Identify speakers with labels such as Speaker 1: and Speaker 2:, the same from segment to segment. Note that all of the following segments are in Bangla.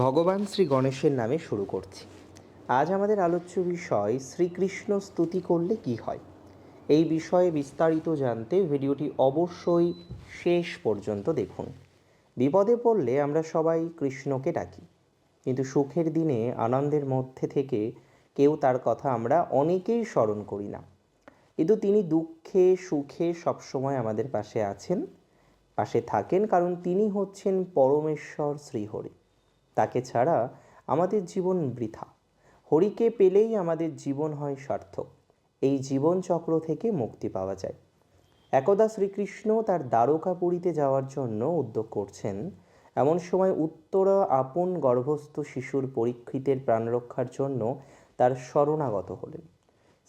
Speaker 1: ভগবান শ্রী গণেশের নামে শুরু করছি। আজ আমাদের আলোচ্য বিষয়, শ্রীকৃষ্ণ স্তুতি করলে কি হয়? এই বিষয়ে বিস্তারিত জানতে ভিডিওটি অবশ্যই শেষ পর্যন্ত দেখুন। বিপদে পড়লে আমরা সবাই কৃষ্ণকে ডাকি। কিন্তু সুখের দিনে, আনন্দের মধ্যে থেকে কেউ তার কথা আমরা অনেকেই স্মরণ করি না। কিন্তু তিনি দুঃখে, সুখে সবসময় আমাদের পাশে আছেন, পাশে থাকেন, কারণ তিনি হচ্ছেন পরমেশ্বর শ্রীহরি। তাকে ছাড়া আমাদের জীবন বৃথা। হরিকে পেলেই আমাদের জীবন হয় সার্থক। এই জীবন চক্র থেকে মুক্তি পাওয়া যায়। একদা শ্রীকৃষ্ণ তার দ্বারকাপুরীতে যাওয়ার জন্য উদ্যোগ করছেন। এমন সময় উত্তরা আপন গর্ভস্থ শিশুর পরীক্ষিতের প্রাণরক্ষার জন্য তার শরণাগত হলেন।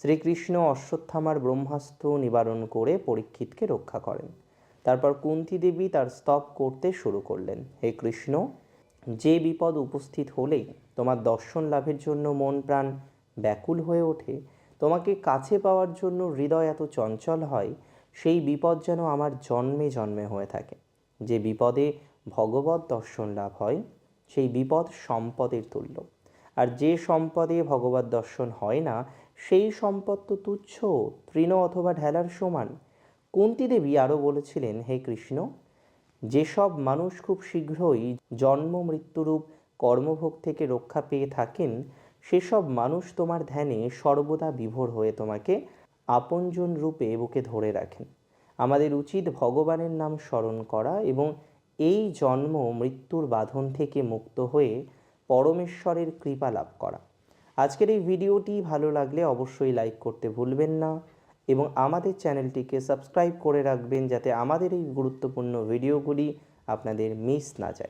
Speaker 1: শ্রীকৃষ্ণ অশ্বত্থামার ব্রহ্মাস্ত্র নিবারণ করে পরীক্ষিতকে রক্ষা করেন। তারপর কুন্তি দেবী তার স্তব করতে শুরু করলেন। হে কৃষ্ণ যে বিপদ উপস্থিত হলেই তোমার দর্শন লাভের জন্য মন প্রাণ ব্যাকুল হয়ে ওঠে, তোমাকে কাছে পাওয়ার জন্য হৃদয় এত চঞ্চল হয়, সেই বিপদ যেন আমার জন্মে জন্মে হয়ে থাকে। যে বিপদে ভগবত দর্শন লাভ হয়, সেই বিপদ সম্পদের তুল্য। আর যে সম্পদে ভগবত দর্শন হয় না, সেই সম্পদ তো তুচ্ছ, তৃণ অথবা ঢেলার সমান। কুন্তি দেবী আরও বলেছিলেন, হে কৃষ্ণ যেসব মানুষ খুব শীঘ্রই জন্ম, মৃত্যুরূপ, কর্মভোগ থেকে রক্ষা পেয়ে থাকেন, সেসব মানুষ তোমার ধ্যানে সর্বদা বিভোর হয়ে তোমাকে আপনজন রূপে বুকে ধরে রাখেন। আমাদের উচিত ভগবানের নাম স্মরণ করা এবং এই জন্ম, মৃত্যুর বাঁধন থেকে মুক্ত হয়ে পরমেশ্বরের কৃপা লাভ করা। আজকের এই ভিডিওটি ভালো লাগলে অবশ্যই লাইক করতে ভুলবেন না। এবং আমাদের চ্যানেলটিকে সাবস্ক্রাইব করে রাখবেন যাতে আমাদের এই গুরুত্বপূর্ণ ভিডিওগুলি আপনাদের মিস না যায়।